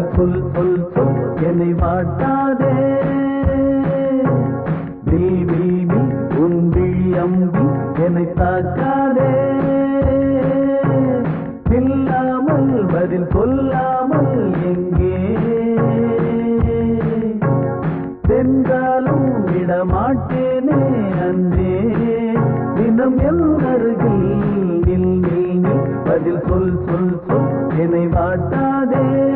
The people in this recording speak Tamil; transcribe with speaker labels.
Speaker 1: புல் புல் புல் என்னை வாட்டாதே. நீ நீ உன் விழி அம்பு என்னை தாக்காதே. இல்லாமல் பதில் சொல்லாமல் எங்கே? சென்றாலும் விடமாட்டேனே அன்றே. தினம் எல்லருகில் பதில் சொல் சொல் சொல் என்னை வாட்டாதே.